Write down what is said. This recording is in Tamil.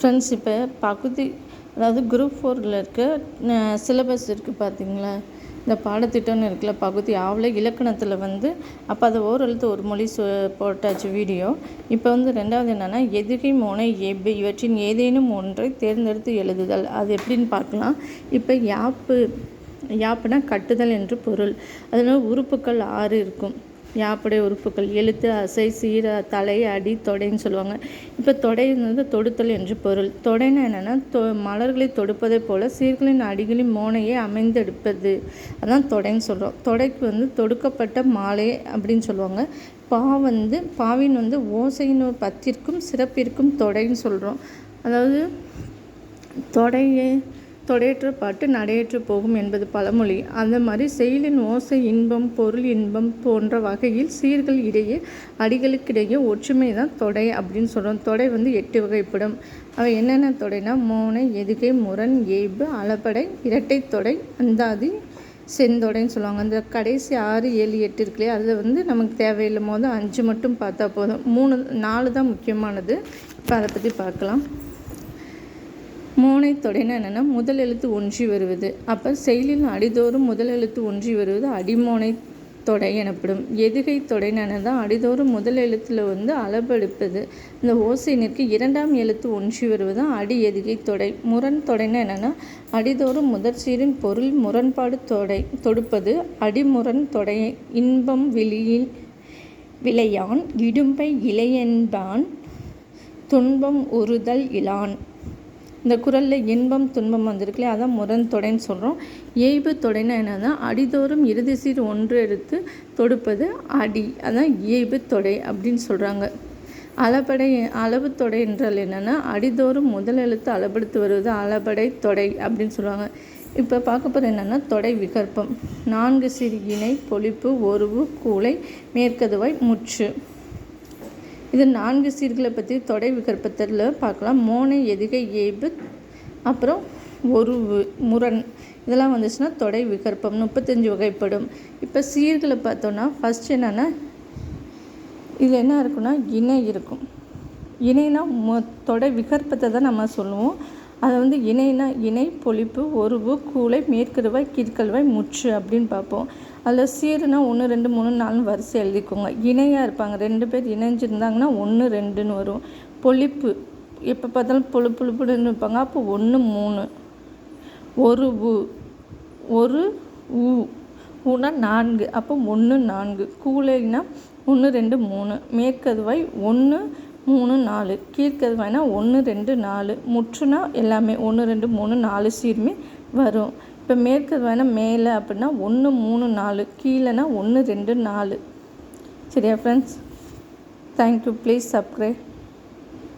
ஃப்ரெண்ட்ஸ் இப்போ பகுதி அதாவது குரூப் ஃபோரில் இருக்க சிலபஸ் இருக்குது பார்த்தீங்களா இந்த பாடத்திட்டம்னு இருக்குல்ல பகுதி ஆவல இலக்கணத்தில் வந்து அப்போ அதை ஓரெழுத்து ஒரு மொழி சொ போட்டாச்சு வீடியோ. இப்போ வந்து ரெண்டாவது என்னென்னா எதிரி மோனை ஏபு இவற்றின் ஏதேனும் ஒன்றை தேர்ந்தெடுத்து எழுதுதல். அது எப்படின்னு பார்க்கலாம். இப்போ யாப்பு யாப்புனா கட்டுதல் என்று பொருள். அதனால் உறுப்புகள் ஆறு இருக்கும். யாப்புடைய உறுப்புகள் எழுத்து அசை சீர தலை அடி தொடைன்னு சொல்லுவாங்க. இப்போ தொடை வந்து தொடுத்தல் என்று பொருள். தொடைனா என்னென்னா தொ மலர்களை தொடுப்பதை போல் சீர்களின் அடிகளின் மோனையை அமைந்தெடுப்பது. அதான் தொடைன்னு சொல்கிறோம் தொடைக்கு வந்து தொடுக்கப்பட்ட மாலை அப்படின்னு சொல்லுவாங்க. பா வந்து பாவின் வந்து ஓசையின் பத்திற்கும் சிறப்பிற்கும் தொடைன்னு சொல்கிறோம் அதாவது தொடையை தொடையற்ற பாட்டு நடையற்று போகும் என்பது பழமொழி. அந்த மாதிரி செயலின் ஓசை இன்பம் பொருள் இன்பம் போன்ற வகையில் சீர்கள் இடையே அடிகளுக்கிடையே ஒற்றுமை தான் தொடை அப்படின்னு சொல்கிறோம் தொடை வந்து எட்டு வகைப்படும். அவை என்னென்ன தொடைனா மோனை எதுகை முரண் ஏய்பு அளபடை இரட்டை தொடை அந்தாதி செந்தொடைன்னு சொல்லுவாங்க. அந்த கடைசி ஆறு ஏழு எட்டு இருக்குல்லையே அதில் வந்து நமக்கு தேவையில்லை போது அஞ்சு மட்டும் பார்த்தா போதும். மூணு நாலு தான் முக்கியமானது. இப்போ அதை பற்றி பார்க்கலாம். மூனை தொடைனா என்னென்னா முதல் எழுத்து ஒன்றி வருவது. அப்போ செயலில் அடிதோறும் முதல் எழுத்து ஒன்றி வருவது அடிமோனை தொடை எனப்படும். எதுகை தொடைனான தான் அடிதோறும் முதல் எழுத்தில் வந்து அளவெடுப்பது. இந்த ஓசை இரண்டாம் எழுத்து ஒன்றி வருவது அடி எதுகை தொடை. முரண் தொடைனா என்னென்னா அடிதோறும் முதற்சீரின் பொருள் முரண்பாடு தொடை தொடுப்பது. அடிமுரண் தொடை இன்பம் விழியின் விளையான் இடும்பை இளையன்பான் துன்பம் உறுதல் இலான். இந்த குரலில் இன்பம் துன்பம் வந்திருக்குல்ல அதான் முரண் தொடைன்னு சொல்கிறோம் ஏய்பு தொடைனா என்னன்னா அடிதோறும் இறுதி சீர் ஒன்று எடுத்து தொடுப்பது அடி. அதான் ஏய்பு தொடை அப்படின்னு சொல்கிறாங்க அளபடை அளவு தொடை என்றால் என்னென்னா அடிதோறும் முதல் எழுத்து அளபடுத்து வருவது அளபடை தொடை அப்படின்னு சொல்லுவாங்க. இப்போ பார்க்க போகிற என்னென்னா தொடை விகற்பம். நான்கு சிறு இணை பொழிப்பு ஒருவு கூளை மேற்கதுவாய் முற்று. இது நான்கு சீர்களை பற்றி தொடை விகற்பத்தில் பார்க்கலாம். மோனை எதுகை ஏய்பு அப்புறம் ஒரு முரண். இதெல்லாம் வந்துச்சுன்னா தொடை விகற்பம் முப்பத்தஞ்சு வகைப்படும். இப்போ சீர்களை பார்த்தோன்னா ஃபஸ்ட் என்னென்னா இது என்ன இருக்குன்னா இணை இருக்கும். இணைனா மொ தொடை விகற்பத்தை தான் நம்ம சொல்லுவோம். அதை வந்து இணைனா இணை பொழிப்பு ஒருவு கூளை மேற்கருவாய் கீழ்கல்வாய் முற்று அப்படின்னு பார்ப்போம். அதில் சீருனா ஒன்று ரெண்டு மூணு நாலு வரிசை எழுதிக்கோங்க. இணையாக இருப்பாங்க. ரெண்டு பேர் இணைஞ்சிருந்தாங்கன்னா ஒன்று ரெண்டுன்னு வரும். பொழிப்பு எப்போ பார்த்தாலும் பொழு புழுப்புன்னு இருப்பாங்க. அப்போ ஒன்று மூணு. ஒரு உ ஒரு ஊ. ஊனா நான்கு. அப்போ ஒன்று நான்கு. கூலைனா ஒன்று ரெண்டு மூணு. மேற்கதுவாய் ஒன்று மூணு நாலு. கீழ்கதுவாய்னா ஒன்று ரெண்டு நாலு. முற்றுனா எல்லாமே ஒன்று ரெண்டு மூணு நாலு சீருமே வரும். இப்போ மேற்கதுவாய்னா மேலே அப்படின்னா ஒன்று மூணு நாலு. கீழேனா ஒன்று ரெண்டு நாலு. சரியா ஃப்ரெண்ட்ஸ் தேங்க்யூ ப்ளீஸ் சப்ஸ்கிரைப்